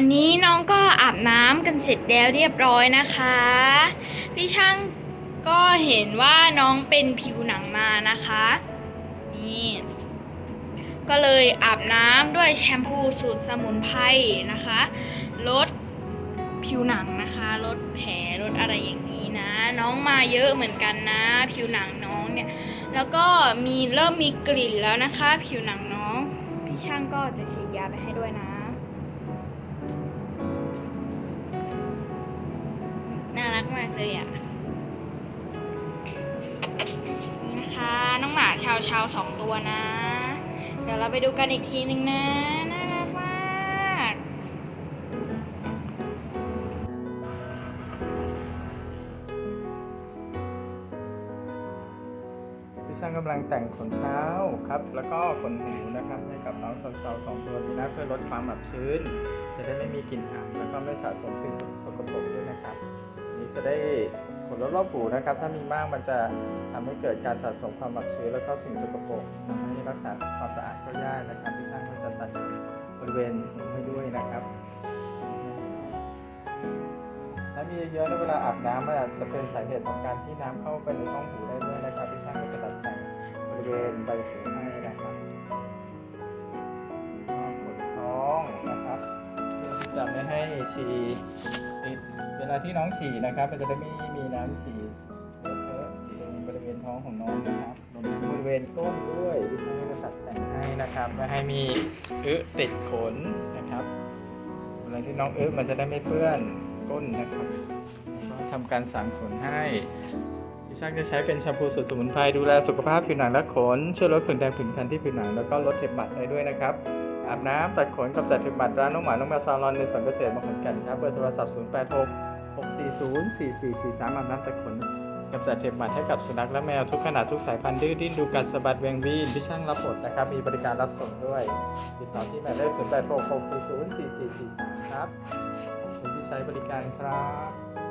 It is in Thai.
อันนี้น้องก็อาบน้ำกันเสร็จแล้วเรียบร้อยนะคะ พี่ช่างก็เห็นว่าน้องเป็นผิวหนังมานะคะ นี่ ก็เลยอาบน้ำด้วยแชมพูสูตรสมุนไพรนะคะ ลดผิวหนังนะคะ ลดแผล ลดอะไรอย่างนี้นะ น้องมาเยอะเหมือนกันนะ ผิวหนังน้องเนี่ย แล้วก็มีเริ่มมีกลิ่นแล้วนะคะ ผิวหนังน้อง พี่ช่างก็จะฉีดยาไปให้ด้วยนะ มากเลยอะนี่นะคะน้องหมาชาวชาวสองตัวนะ เดี๋ยวเราไปดูกันอีกทีนึงนะน่ารักมากพี่ช่างกำลังแต่งขนเท้าครับ แล้วก็ขนหูนะครับให้กับน้องสาวๆสองตัวนี้นะเพื่อลดความอับชื้น จะได้ไม่มีกลิ่นอับแล้วก็ไม่สะสมสิ่งสกปรกด้วยนะครับ จะได้ขนรอบๆหูนะครับ ถ้ามีมากมันจะทำให้เกิดการสะสมความอับชื้นแล้วก็สิ่งสกปรกทำให้รักษาความสะอาดก็ยากนะครับพี่ช่างก็จะตัดบริเวณหูให้ด้วยนะครับ ถ้ามีเยอะๆในเวลาอาบน้ำมันอาจจะเป็นสาเหตุของการที่น้ำเข้าไปในช่องหูได้ด้วยนะครับพี่ช่างก็จะตัดแต่งบริเวณใบหูให้ จะไม่ให้ฉี่ติดเวลาที่น้องฉี่นะครับมันจะได้ไม่มีน้ำฉี่เลอะตรงบริเวณท้องของน้องนะครับรวมถึงบริเวณก้นด้วยพี่ช่างก็จะตัดแต่งให้นะครับไม่ให้มีอึติดขนนะครับเวลาที่น้องอึมันจะได้ไม่เปื้อนก้นนะครับก็ทำการสางขนให้พี่ช่างจะใช้เป็นแชมพูสูตรสมุนไพรดูแลสุขภาพผิวหนังและขนช่วยลดผื่นแดงผื่นคันที่ผิวหนังแล้วก็ลดเห็บหมัดได้ด้วยนะครับ อาบน้ำตัดขนกับจัดเห็บหมัดร้านน้องหมา น้องแมวซาลอนในสวนเกษตรมงคลกันครับเบอร์โทรศัพท์ 0 8 6 6 4 0 4 4 4 3อาบน้ำตัดขนกับจัดเห็บหมัดให้กับสุนัขและแมวทุกขนาดทุกสายพันธุ์ดื้อดิ้นดูกัดสะบัดเวียงวีนพี่ช่างรับหมดนะครับ มีบริการรับส่งด้วย ติดต่อที่หมายเลข0 8 6 6 4 0 4 4 4 3ครับขอบคุณที่ใช้บริการครับ